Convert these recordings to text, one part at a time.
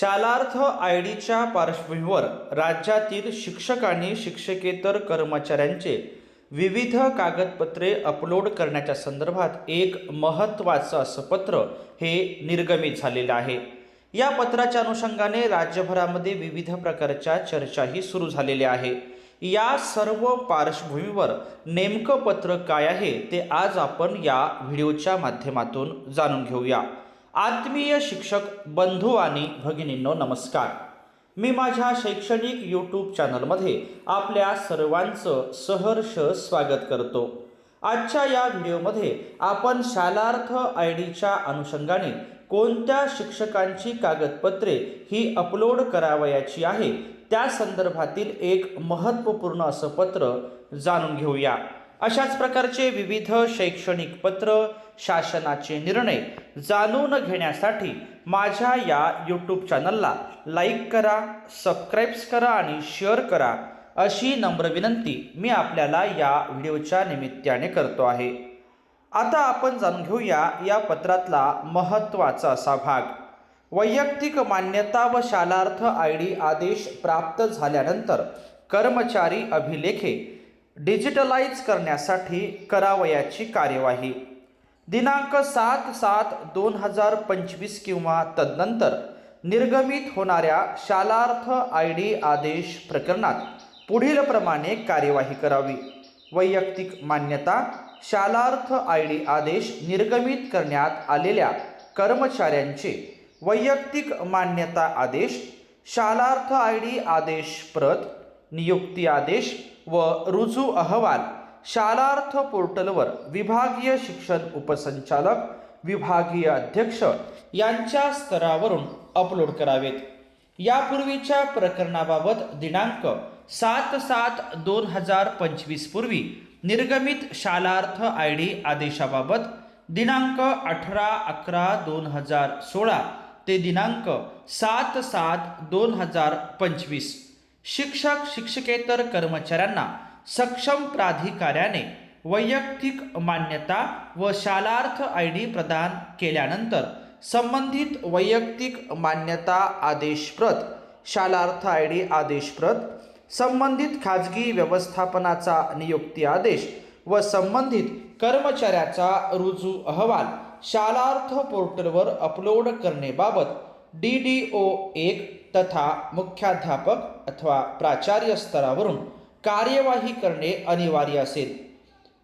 Shalarth I डीच्या पार्श्वभूमीवर राज्यातील शिक्षक आणि शिक्षकेतर कर्मचाऱ्यांचे विविध कागदपत्रे अपलोड करण्याच्या संदर्भात एक महत्त्वाचं असं पत्र हे निर्गमित झालेलं आहे. या पत्राच्या अनुषंगाने राज्यभरामध्ये विविध प्रकारच्या चर्चाही सुरू झालेल्या आहे. या सर्व पार्श्वभूमीवर नेमकं पत्र काय आहे ते आज आपण या व्हिडिओच्या माध्यमातून जाणून घेऊया. आत्मीय शिक्षक बंधू आणि भगिनींनो नमस्कार. मी माझ्या शैक्षणिक यूट्यूब चॅनलमध्ये आपल्या सर्वांचं सहर्ष स्वागत करतो. आजच्या या व्हिडिओमध्ये आपण शालार्थ आय डीच्या अनुषंगाने कोणत्या शिक्षकांची कागदपत्रे ही अपलोड करावयाची आहे त्या संदर्भातील एक महत्त्वपूर्ण असं पत्र जाणून घेऊया. अशाच प्रकारचे विविध शैक्षणिक पत्र शासनाचे निर्णय जाणून घेण्यासाठी माझ्या या यूट्यूब चॅनलला लाईक करा सबस्क्राईब्स करा आणि शेअर करा अशी नम्र विनंती मी आपल्याला या व्हिडिओच्या निमित्ताने करतो आहे. आता आपण जाणून घेऊया या पत्रातला महत्त्वाचा असा भाग. वैयक्तिक मान्यता व शालार्थ आय डी आदेश प्राप्त झाल्यानंतर कर्मचारी अभिलेखे डिजिटलाइज करण्यासाठी करावयाची कार्यवाही. दिनांक सात सात दोन हजार पंचवीस किंवा तदनंतर निर्गमित होणाऱ्या शालार्थ आय डी आदेश प्रकरणात पुढीलप्रमाणे कार्यवाही करावी. वैयक्तिक मान्यता शालार्थ आय डी आदेश निर्गमित करण्यात आलेल्या कर्मचाऱ्यांचे वैयक्तिक मान्यता आदेश शालार्थ आय डी आदेश प्रत नियुक्ती आदेश व रुजू अहवाल शालार्थ पोर्टलवर विभागीय शिक्षण उपसंचालक विभागीय अध्यक्ष यांच्या स्तरावरून अपलोड करावेत. यापूर्वीच्या प्रकरणाबाबत दिनांक सात सात दोन हजार पंचवीस पूर्वी निर्गमित शालार्थ आय डी आदेशाबाबत दिनांक अठरा अकरा दोन हजार सोळा ते दिनांक सात सात दोन हजार पंचवीस शिक्षक शिक्षकेतर कर्मचाऱ्यांना सक्षम प्राधिकाऱ्याने वैयक्तिक मान्यता व शालार्थ आय डी प्रदान केल्यानंतर संबंधित वैयक्तिक मान्यता आदेशप्रत शालार्थ आय डी आदेशप्रत संबंधित खाजगी व्यवस्थापनाचा नियुक्ती आदेश व संबंधित कर्मचाऱ्याचा रुजू अहवाल शालार्थ पोर्टलवर अपलोड करण्याबाबत डी डी ओ एक तथा मुख्याध्यापक अथवा प्राचार्य स्तरावरून कार्यवाही करणे अनिवार्य असेल.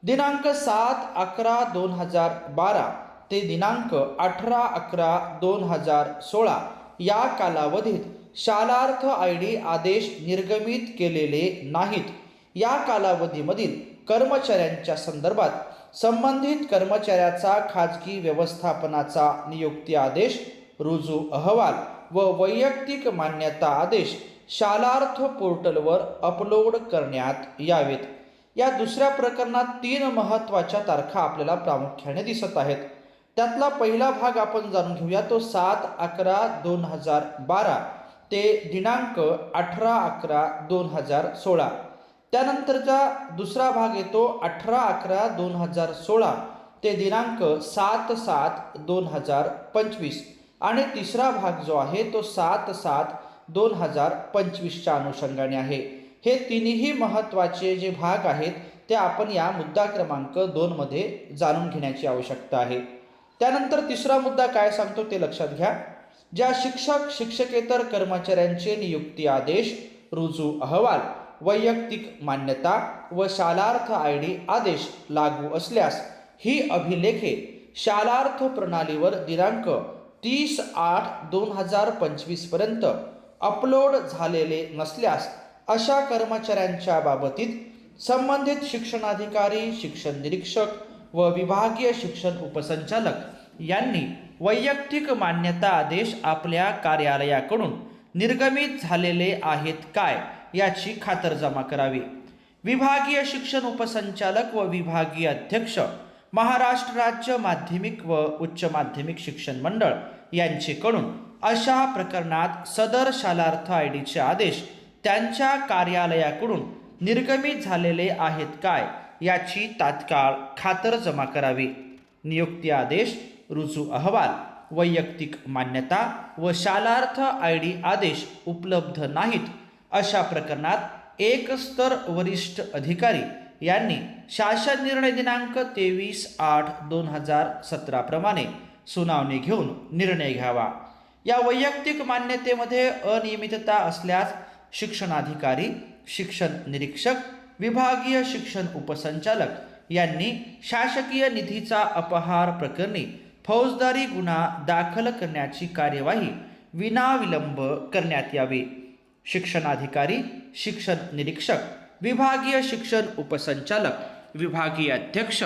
दिनांक सात अकरा दोन हजार बारा ते दिनांक अठरा अकरा दोन हजार सोळा या कालावधीत शालार्थ आय डी आदेश निर्गमित केलेले नाहीत. या कालावधीमधील कर्मचाऱ्यांच्या संदर्भात संबंधित कर्मचाऱ्याचा खाजगी व्यवस्थापनाचा नियुक्ती आदेश रुजू अहवाल व वैयक्तिक मान्यता आदेश शालार्थ पोर्टलवर अपलोड करण्यात यावेत. या दुसऱ्या प्रकरणात तीन महत्त्वाच्या तारखा आपल्याला प्रामुख्याने दिसत आहेत. त्यातला पहिला भाग आपण जाणून घेऊया. तो सात अकरा दोन हजार बारा ते दिनांक अठरा अकरा दोन हजार सोळा. त्यानंतरचा दुसरा भाग येतो अठरा अकरा दोन हजार सोळा ते दिनांक सात सात दोन हजार पंचवीस. आणि तिसरा भाग जो आहे तो सात सात दोन हजार पंचवीसच्या अनुषंगाने आहे. हे तिन्ही महत्त्वाचे जे भाग आहेत ते आपण या मुद्दा क्रमांक दोनमध्ये जाणून घेण्याची आवश्यकता आहे. त्यानंतर तिसरा मुद्दा काय सांगतो ते लक्षात घ्या. ज्या शिक्षक शिक्षकेतर कर्मचाऱ्यांचे नियुक्ती आदेश रुजू अहवाल वैयक्तिक मान्यता व शालार्थ आय डी आदेश लागू असल्यास ही अभिलेखे शालार्थ प्रणालीवर दिनांक तीस आठ दोन हजार पंचवीसपर्यंत अपलोड झालेले नसल्यास अशा कर्मचाऱ्यांच्या बाबतीत संबंधित शिक्षणाधिकारी शिक्षण निरीक्षक व विभागीय शिक्षण उपसंचालक यांनी वैयक्तिक मान्यता आदेश आपल्या कार्यालयाकडून निर्गमित झालेले आहेत काय याची खातरजमा करावी. विभागीय शिक्षण उपसंचालक व विभागीय अध्यक्ष महाराष्ट्र राज्य माध्यमिक व उच्च माध्यमिक शिक्षण मंडळ यांचेकडून अशा प्रकरणात सदर शालार्थ आय डीचे आदेश त्यांच्या कार्यालयाकडून निर्गमित झालेले आहेत काय याची तात्काळ खातर जमा करावी. नियुक्ती आदेश रुजू अहवाल वैयक्तिक मान्यता व शालार्थ आय डी आदेश उपलब्ध नाहीत अशा प्रकरणात एक स्तर वरिष्ठ अधिकारी यांनी शासन निर्णय दिनांक तेवीस आठ दोन हजार सतराप्रमाणे सुनावणी घेऊन निर्णय घ्यावा. या वैयक्तिक मान्यतेमध्ये अनियमितता असल्यास शिक्षणाधिकारी शिक्षण निरीक्षक विभागीय शिक्षण उपसंचालक यांनी शासकीय निधीचा अपहार प्रकरणी फौजदारी गुन्हा दाखल करण्याची कार्यवाही विनाविलंब करण्यात यावी. शिक्षणाधिकारी शिक्षण निरीक्षक विभागीय शिक्षण उपसंचालक विभागीय अध्यक्ष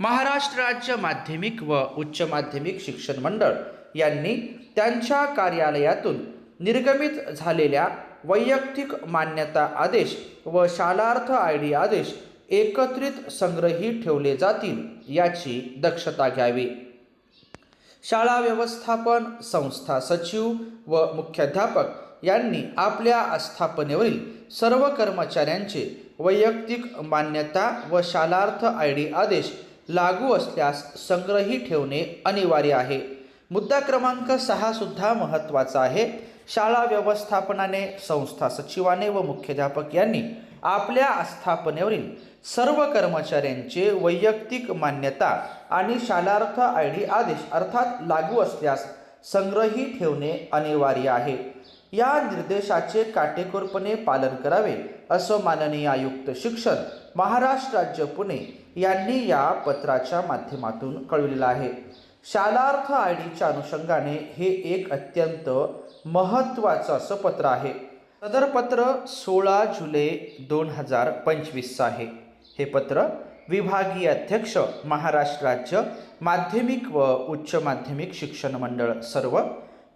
महाराष्ट्र राज्य माध्यमिक व उच्च माध्यमिक शिक्षण मंडळ यांनी त्यांच्या कार्यालयातून निर्गमित झालेल्या वैयक्तिक मान्यता आदेश व शालार्थ आय डी आदेश एकत्रित संग्रही ठेवले जातील याची दक्षता घ्यावी. शाळा व्यवस्थापन संस्था सचिव व मुख्याध्यापक यांनी आपल्या आस्थापनेवरील सर्व कर्मचाऱ्यांचे वैयक्तिक मान्यता व शालार्थ आय डी आदेश लागू असल्यास संग्रही ठेवणे अनिवार्य आहे. मुद्दा क्रमांक सहासुद्धा महत्त्वाचा आहे. शाळा व्यवस्थापनाने संस्था सचिवाने व मुख्याध्यापक यांनी आपल्या आस्थापनेवरील सर्व कर्मचाऱ्यांचे वैयक्तिक मान्यता आणि शालार्थ आय डी आदेश अर्थात लागू असल्यास संग्रही ठेवणे अनिवार्य आहे. या निर्देशाचे काटेकोरपणे पालन करावे असं माननीय आयुक्त शिक्षण महाराष्ट्र राज्य पुणे यांनी या पत्राच्या माध्यमातून कळविलेलं आहे. शालार्थ आय डीच्या अनुषंगाने हे एक अत्यंत महत्त्वाचं असं पत्र आहे. सदर पत्र सोळा जुलै दोन हजार पंचवीसचं आहे. हे पत्र विभागीय अध्यक्ष महाराष्ट्र राज्य माध्यमिक व उच्च माध्यमिक शिक्षण मंडळ सर्व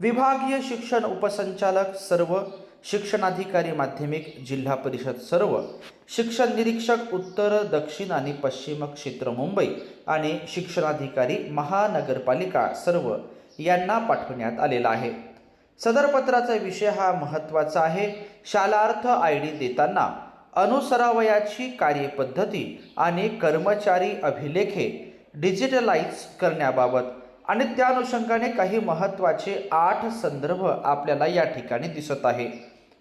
विभागीय शिक्षण उपसंचालक सर्व शिक्षणाधिकारी माध्यमिक जिल्हा परिषद सर्व शिक्षण निरीक्षक उत्तर दक्षिण आणि पश्चिम क्षेत्र मुंबई आणि शिक्षणाधिकारी महानगरपालिका सर्व यांना पाठवण्यात आलेला आहे. सदर पत्राचा विषय हा महत्त्वाचा आहे. शालार्थ आय डी देताना अनुसरावयाची कार्यपद्धती आणि कर्मचारी अभिलेखे डिजिटलाइज करण्याबाबत आणि त्या अनुषंगाने काही महत्त्वाचे आठ संदर्भ आपल्याला या ठिकाणी दिसत आहे.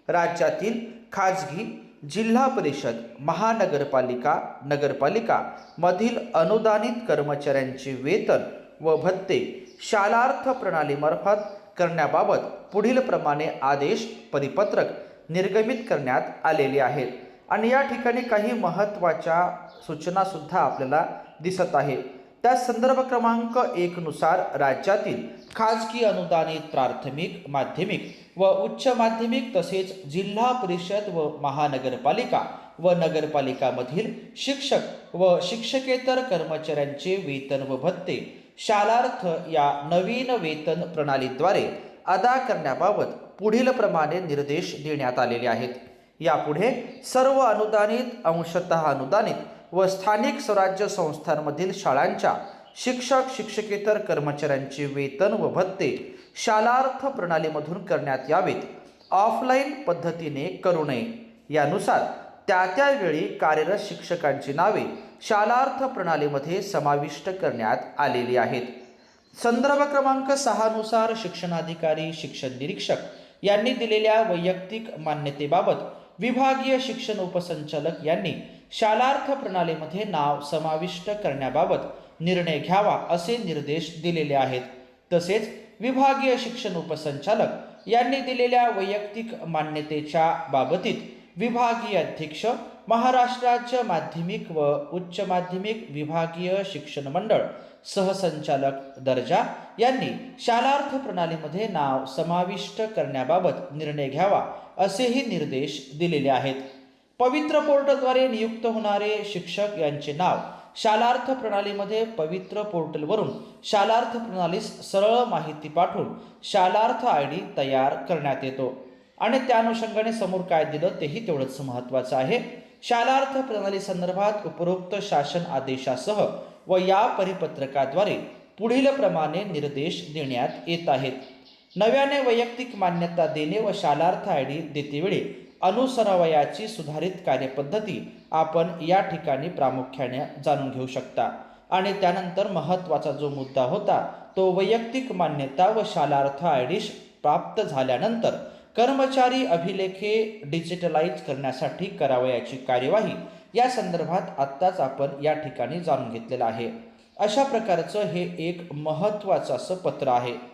राज्यातील खाजगी जिल्हा परिषद महानगरपालिका नगरपालिका मधील अनुदानित कर्मचाऱ्यांचे वेतन व भत्ते शालार्थ प्रणालीमार्फत करण्याबाबत पुढील प्रमाणे आदेश परिपत्रक निर्गमित करण्यात आलेले आहेत. आणि या ठिकाणी काही महत्त्वाच्या सूचनासुद्धा आपल्याला दिसत आहे. त्या संदर्भ क्रमांक एक नुसार राज्यातील खाजगी अनुदानित प्राथमिक माध्यमिक व उच्च माध्यमिक तसेच जिल्हा परिषद व महानगरपालिका व नगरपालिकामधील शिक्षक व शिक्षकेतर कर्मचाऱ्यांचे वेतन व भत्ते शालार्थ या नवीन वेतन प्रणालीद्वारे अदा करण्याबाबत पुढील प्रमाणे निर्देश देण्यात आलेले आहेत. यापुढे सर्व अनुदानित अंशतः अनुदानित व स्थानिक स्वराज्य संस्थांमधील शाळांच्या शिक्षक शिक्षकेतर कर्मचाऱ्यांचे वेतन व भत्ते शालार्थ प्रणालीमधून करण्यात यावेत. ऑफलाईन पद्धतीने करू नये. यानुसार त्या त्यावेळी कार्यरत शिक्षकांची नावे शालार्थ प्रणालीमध्ये समाविष्ट करण्यात आलेली आहेत. संदर्भ क्रमांक सहानुसार शिक्षणाधिकारी शिक्षण निरीक्षक यांनी दिलेल्या वैयक्तिक मान्यतेबाबत विभागीय शिक्षण उपसंचालक यांनी शालार्थ प्रणालीमध्ये नाव समाविष्ट करण्याबाबत निर्णय घ्यावा असे निर्देश दिलेले आहेत. तसेच विभागीय शिक्षण उपसंचालक यांनी दिलेल्या वैयक्तिक मान्यतेच्या बाबतीत विभागीय अध्यक्ष महाराष्ट्राचे माध्यमिक व उच्च माध्यमिक विभागीय शिक्षण मंडळ सहसंचालक दर्जा यांनी शालार्थ प्रणालीमध्ये नाव समाविष्ट करण्याबाबत निर्णय घ्यावा असेही निर्देश दिलेले आहेत. पवित्र पोर्टलद्वारे नियुक्त होणारे शिक्षक यांचे नाव शालार्थ प्रणालीमध्ये पवित्र पोर्टलवरून शालार्थ प्रणालीस सरळ माहिती पाठवून शालार्थ आय डी तयार करण्यात येतो. आणि त्या अनुषंगाने समोर काय दिलं तेही तेवढंच महत्त्वाचं आहे. शालार्थ प्रणाली संदर्भात उपरोक्त शासन आदेशासह व या परिपत्रकाद्वारे पुढील प्रमाणे निर्देश देण्यात येत आहेत. नव्याने वैयक्तिक मान्यता देणे व शालार्थ आय डी देतेवेळी अनुसरावयाची सुधारित कार्यपद्धती आपण या ठिकाणी प्रामुख्याने जाणून घेऊ शकता. आणि त्यानंतर महत्त्वाचा जो मुद्दा होता तो वैयक्तिक मान्यता व शालार्थ आय प्राप्त झाल्यानंतर कर्मचारी अभिलेखे डिजिटलाइज करण्यासाठी करावयाची कार्यवाही या संदर्भात आत्ताच आपण या ठिकाणी जाणून घेतलेलं आहे. अशा प्रकारचं हे एक महत्त्वाचं असं पत्र आहे.